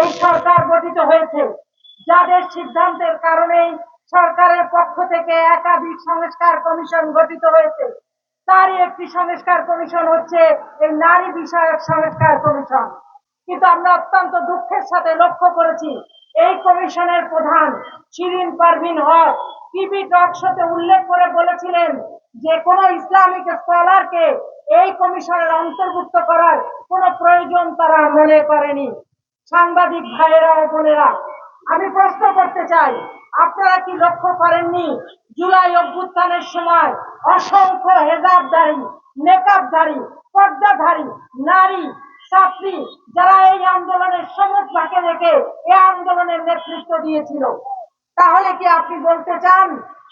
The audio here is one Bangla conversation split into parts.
এই সরকার গঠিত হয়েছে। যাদের সিদ্ধান্তের কারণেই সরকারের পক্ষ থেকে একাধিক সংস্কার কমিশন গঠিত হয়েছে। তারই একটি সংস্কার কমিশন হচ্ছে এই নারী বিষয়ক সংস্কার কমিশন। কিন্তু আমরা অত্যন্ত দুঃখের সাথে লক্ষ্য করেছি, এই কমিশনের প্রধান শিরিন পারভিন হক টিভি টক শোতে উল্লেখ করে বলেছিলেন যে কোনো ইসলামিক স্কলারকে এই কমিশনের অন্তর্ভুক্ত করার কোনো প্রয়োজন তারা মনে করেনি। সাংবাদিক ভাইয়েরা ও বোনেরা, আমি প্রশ্ন করতে চাই, আপনারা কি লক্ষ্য করেননি জুলাই অভ্যুত্থানের সময় অসংখ্য হেজাবধারী মেকআপধারী পর্দাধারী, নারী, ছাত্রী, যারা এই আন্দোলনের সমুখ ভাগে রেখে এই আন্দোলনের নেতৃত্ব দিয়েছিল? তাহলে কি আপনি বলতে চান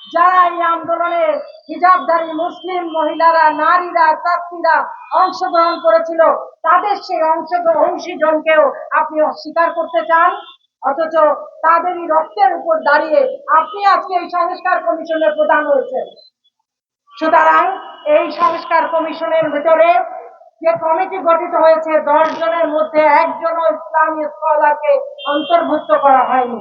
যারা এই আন্দোলনে হিজাবধারী মুসলিম মহিলারা, নারীরা ছাত্রীরা অংশগ্রহণ করেছিল, তাদের সেই অংশগ্রহণ অংশীজনকেও আপনি অস্বীকার করতে চান? অথচ তাদেরই রক্তের উপর দাঁড়িয়ে আপনি আজকে এই সংস্কার কমিশনের প্রধান হয়েছেন। সুতরাং এই সংস্কার কমিশনের ভিতরে যে কমিটি গঠিত হয়েছে, দশ জনের মধ্যে একজনও ইসলামী স্কলারকে অন্তর্ভুক্ত করা হয়নি।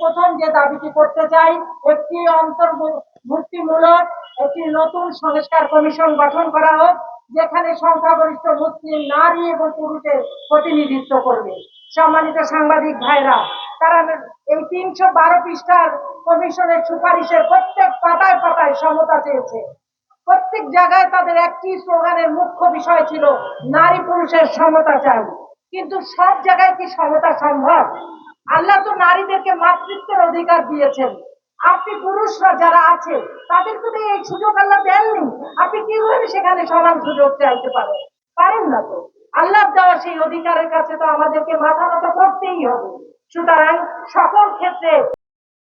প্রথম যে দাবিটি করতে চাই, একটি অন্তর্ভুক্তিমূলক একটি নতুন সংস্কার কমিশন গঠন করা হোক, যেখানে সংখ্যাগরিষ্ঠ মুসলিম, নারী এবং পুরুষের প্রতিনিধিত্ব করবে। সম্মানিত সাংবাদিক ভাইরা, তারা এই তিনশো বারো পৃষ্ঠার কমিশনের সুপারিশের প্রত্যেক পাতায় পাতায় সমতা চেয়েছে। প্রত্যেক জায়গায় তাদের একটি স্লোগানের মুখ্য বিষয় ছিল নারী পুরুষের সমতা চাই। কিন্তু সব জায়গায় কি সমতা সম্ভব? আল্লাহ তো নারীদেরকে মাতৃত্বের অধিকার দিয়েছেন। আপনি পুরুষরা যারা আছে, তাদের তো এই সুযোগ আল্লাহ দেননি। আপনি কীভাবে সেখানে সমান সুযোগ চাইতে পারেন? পারেন না তো। আল্লাহ দেওয়া সেই অধিকারের কাছে তো আমাদেরকে মাথা মতো করতেই হবে। সুতরাং সকল ক্ষেত্রে